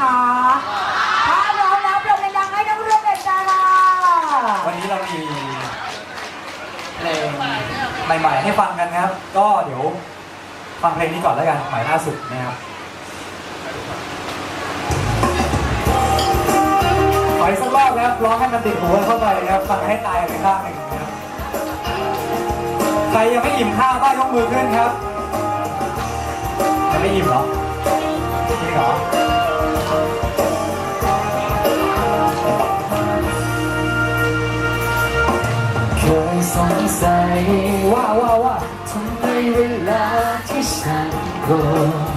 คะ ถ้าร้อมแล้วปรบมือดังให้นักเรียนเด็กดาราวันนี้เรามีเพลงใหม่ ๆ ให้ฟังกันครับ ก็เดี๋ยวฟังเพลงนี้ก่อนแล้วกันใหม่ล่าสุดนะครับขออีกสักรอบครับร้องให้มันติดหูเข้าไปนะครับฟังให้ตายไปข้างหนึ่งนะครับใครยังไม่อิ่มข้าวบ้างยกมือขึ้นครับยังไม่อิ่มเหรอจริงเหรอ สงสัยว่าว่าว่าทำไมเวลาที่ฉันโกรธ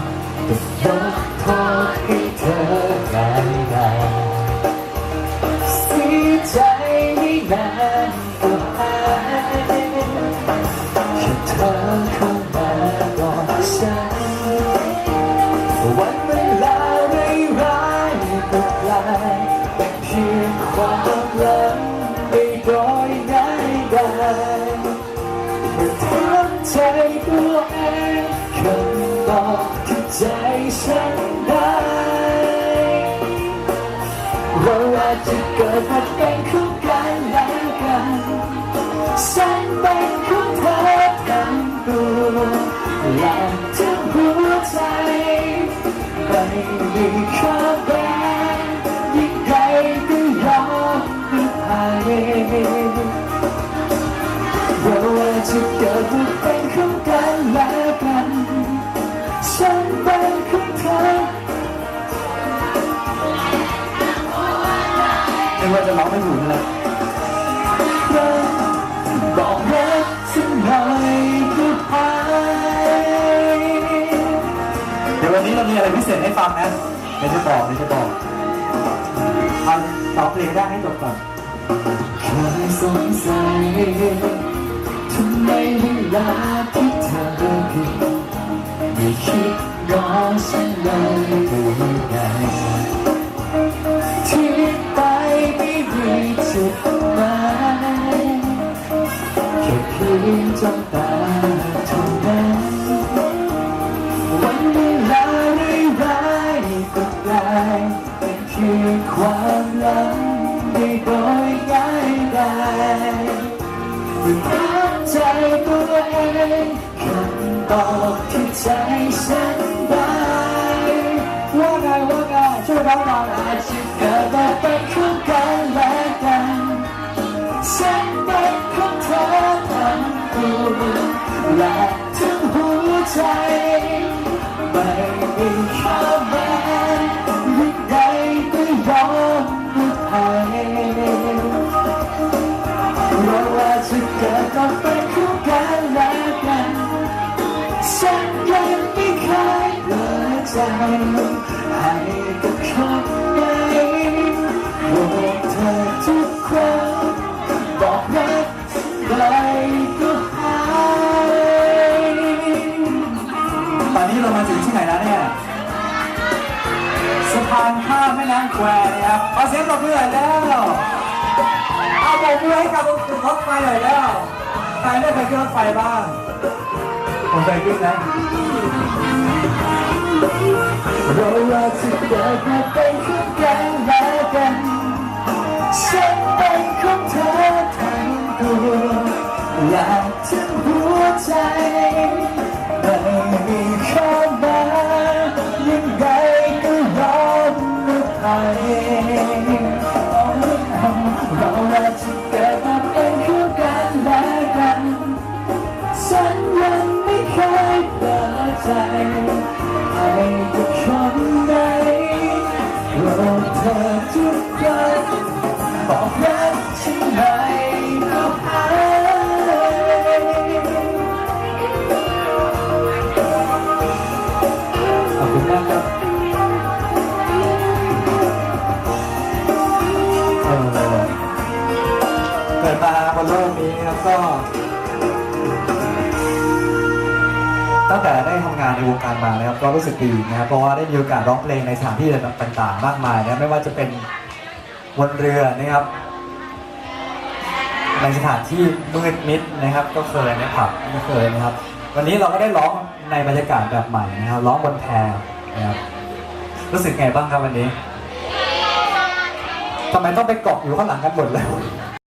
จะยกโทษให้เธอได้ได้เสียใจไม่นานก็หายแค่เธอเข้ามาบอกฉัน ตัวเองคำตอบที่ใจฉันได้เราอาจจะเกิดมาเป็นคู่กันแล้วกันฉันเป็นของเธอทั้งตัวและทั้งหัวใจไม่มีข้อแม้ยิ่งใหญ่ก็ยอมไม่ผ่านเราอา จะเกิดมาเป็นของกันและกันฉันเป็นของเธอไม่ว่าจะร้องไม่ถูกเลยบอกรักสักหน่อยก็หายเดี๋ยววันนี้เรามีอะไรพิเศษให้ฟังนะเดี๋ยวจะบอกเดี๋ยวจะบอกเอาตอบเพลงได้ให้จบก่อนเคยสงสัย ทำไมเวลาที่เธอผิดไม่คิดรอฉันเลยได้ยังไงที่ไปไม่มีจุดหมายแค่เพียงจ้องตาเท่านั้นวันเวลาร้ายๆก็กลายเป็นเพียงความหลังไม่โดยง่ายดายเมื่อถาม ใจตัวเองคำตอบที่ใจฉันได้ว่าไงว่าไงช่วยร้องหน่อยอาจจะเกิดมาเป็นของกันและกันฉันเป็นของเธอทั้งตัวและทั้งหัวใจไม่มีข้อ ฉันยังไม่เคยเปิดใจให้กับคนไหนบอกเธอทุกครั้งบอกรักไรก็หายตอนนี้เรามาถึงที่ไหนแล้วเนี่ยสะพานข้ามแม่น้ำแควนะครับขอเสียงปรบมือหน่อยแล้วเอาปรบมือให้กับรถไฟหน่อยแล้วใครไม่เคยขึ้นรถไฟบ้าง ผมเคยขึ้นนะเราอาจจะเกิดมาเป็นคู่กันและกันฉันเป็นของเธอทั้งตัวและทั้ ใจให้กับคนไหนบอเธอทุกครั้งบอกรักฉันไหนก็หายขอบคุณมากครับเกิดมาบนโลกนี้ครับก็ ตั้งแต่ได้ทำงานในวงการมานะครับก็รู้สึกดีนะครับเพราะว่าได้มีโอกาสร้องเพลงในสถานที่ต่างๆ มากมายนะไม่ว่าจะเป็นบนเรือนะครับ ในสถานที่มืดมิดนะครับ ก็เคยในผับก็เคยนะครับ วันนี้เราก็ได้ร้องในบรรยากาศแบบใหม่นะครับร้องบนแพนะครับรู้สึกไงบ้างครับวันนี้ทำไมต้องไปเกาะอยู่ข้างหลังกันหมดเลย